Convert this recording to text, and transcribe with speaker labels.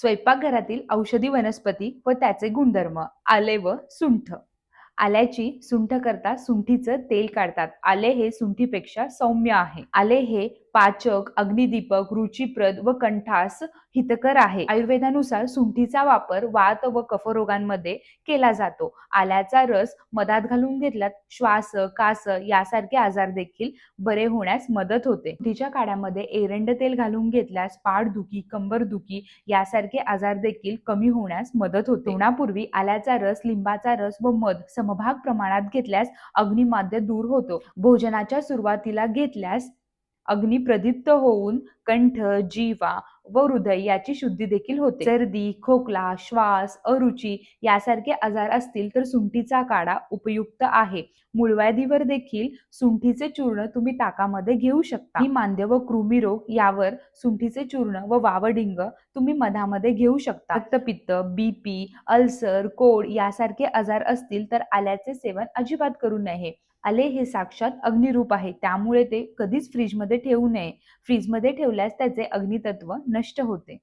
Speaker 1: स्वयंपाकघरातील औषधी वनस्पती व त्याचे गुणधर्म आले व सुंठ. आल्याची सुंठ करता सुंठीचं तेल काढतात. आले हे सुंठीपेक्षा सौम्य आहे. आले हे पाचक अग्निदीपक रुचिप्रद व कंठास हितकर आहे. आयुर्वेदानुसार सुंठीचा वापर वात व कफरोगांमध्ये केला जातो. आल्याचा रस मधात घालून घेतल्यात श्वास कास यासारखे आजार देखील बरे होण्यास मदत होते. सुंठीच्या काड्यामध्ये एरंड तेल घालून घेतल्यास पाठदुखी कंबरदुखी यासारखे आजार देखील कमी होण्यास मदत होते. होण्यापूर्वी आल्याचा रस लिंबाचा रस व मध समभाग प्रमाणात घेतल्यास अग्निमाद्य दूर होतो. भोजनाच्या सुरुवातीला घेतल्यास अग्नी प्रदीप्त होऊन कंठ जीवा व हृदय याची शुद्धी देखील होते. सर्दी खोकला श्वास अरुची यासारखे आजार असतील तर सुंठीचा काढा उपयुक्त आहे. मूळव्याधीवर देखील सुंठीचे चूर्ण तुम्ही ताकामध्ये घेऊ शकता. मांद्य व कृमी रोग यावर सुंठीचे चूर्ण व वावडिंग तुम्ही मधामध्ये घेऊ शकता. रक्तपित्त बीपी अल्सर कोड यासारखे आजार असतील तर आल्याचे सेवन अजिबात करू नये. आले हे साक्षात अग्निरूप आहे. त्यामुळे ते कधीच फ्रीजमध्ये ठेवू नये. फ्रीजमध्ये ठेवल्यास त्याचे अग्नितत्व नष्ट होते.